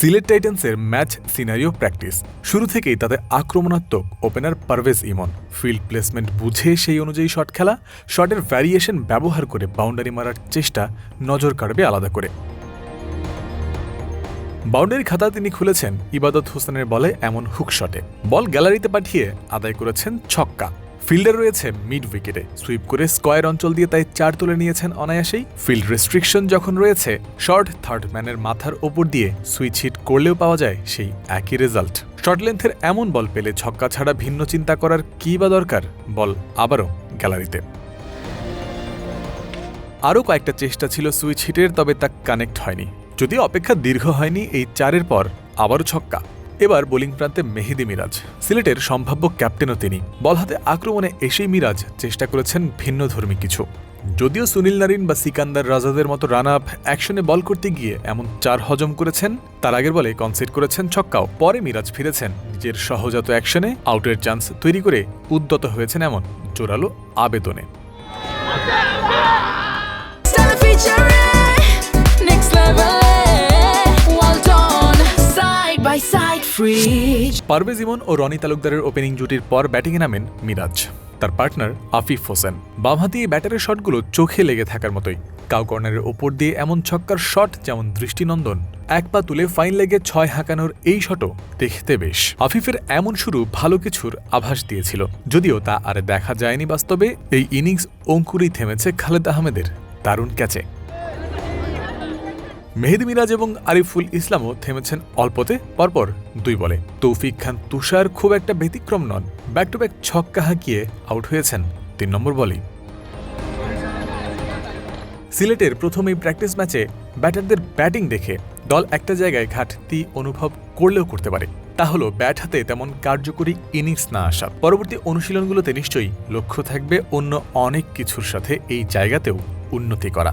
সিলেট টাইটান্সের match scenario practice. শুরু থেকেই তাদের আক্রমণাত্মক opener Parvez Emon. Field placement বুঝে সেই অনুযায়ী শট খেলা, শটের ভ্যারিয়েশন ব্যবহার করে বাউন্ডারি মারার চেষ্টা নজর কাড়বে আলাদা করে। বাউন্ডারি খাতা তিনি খুলেছেন ইবাদত হোসেনের বলে এমন হুক শটে বল গ্যালারিতে পাঠিয়ে আদায় করেছেন ছক্কা। ফিল্ডার রয়েছে মিড উইকেটে। সুইপ করে স্কয়ার অঞ্চল দিয়ে তাই চার তুলে নিয়েছেন অনায়াসেই। ফিল্ড রেস্ট্রিকশন যখন রয়েছে, শর্ট, থার্ড ম্যানের মাথার ওপর দিয়ে সুইচ হিট করলেও পাওয়া যায় সেই একই রেজাল্ট। শর্ট লেন্থের এমন বল পেলে ছক্কা ছাড়া ভিন্ন চিন্তা করার কী বা দরকার? বল আবারও গ্যালারিতে। আরও কয়েকটা চেষ্টা ছিল সুইচ হিটের, তবে তা কানেক্ট হয়নি। যদিও অপেক্ষা দীর্ঘ হয়নি এই চারের পর, আবারও ছক্কা। এবার বোলিং প্রান্তে মেহেদি মিরাজ। সিলেটের সম্ভাব্য ক্যাপ্টেনও তিনি। বল হাতে আক্রমণে এসেই মিরাজ চেষ্টা করেছেন ভিন্নধর্মী কিছু। যদিও সুনীল নারিন বা সিকান্দার রাজাদের মতো রান আপ অ্যাকশনে বল করতে গিয়ে এমন চার হজম করেছেন, তার আগের বলে কনসিড করেছেন ছক্কাও। পরে মিরাজ ফিরেছেন। নিজের সহজাত অ্যাকশনে আউটের চান্স তৈরি করে উদ্যত হয়েছেন এমন জোরালো আবেদনে। পারভেজ ইমন ও রনি তালুকদারের ওপেনিং জুটির পর ব্যাটিংয়ে নামেন মিরাজ। তার পার্টনার আফিফ হোসেন। বামহাতি ব্যাটারের শটগুলো চোখে লেগে থাকার মতোই। কাউ কর্নারের ওপর দিয়ে এমন ছক্কার শট যেমন দৃষ্টিনন্দন, এক পা তুলে ফাইন লেগে ছয় হাঁকানোর এই শটও দেখতে বেশ। আফিফের এমন শুরু ভালো কিছুর আভাস দিয়েছিল। যদিও তা আর দেখা যায়নি বাস্তবে, এই ইনিংস অঙ্কুরেই থেমেছে খালেদ আহমেদের। দারুণ ক্যাচে মেহেদি মিরাজ এবং আরিফুল ইসলামও থেমেছেন অল্পতে, পরপর দুই বলে। তৌফিক খান তুষার খুব একটা ব্যতিক্রম নন। ব্যাক টু ব্যাক ছক্কা হাঁকিয়ে আউট হয়েছেন তিন নম্বর বলেই। সিলেটের প্রথম এই প্র্যাকটিস ম্যাচে ব্যাটারদের ব্যাটিং দেখে দল একটা জায়গায় ঘাটতি অনুভব করলেও করতে পারে। তা হলো ব্যাট হাতে তেমন কার্যকরী ইনিংস না আসা। পরবর্তী অনুশীলনগুলোতে নিশ্চয়ই লক্ষ্য থাকবে অন্য অনেক কিছুর সাথে এই জায়গাতেও উন্নতি করা।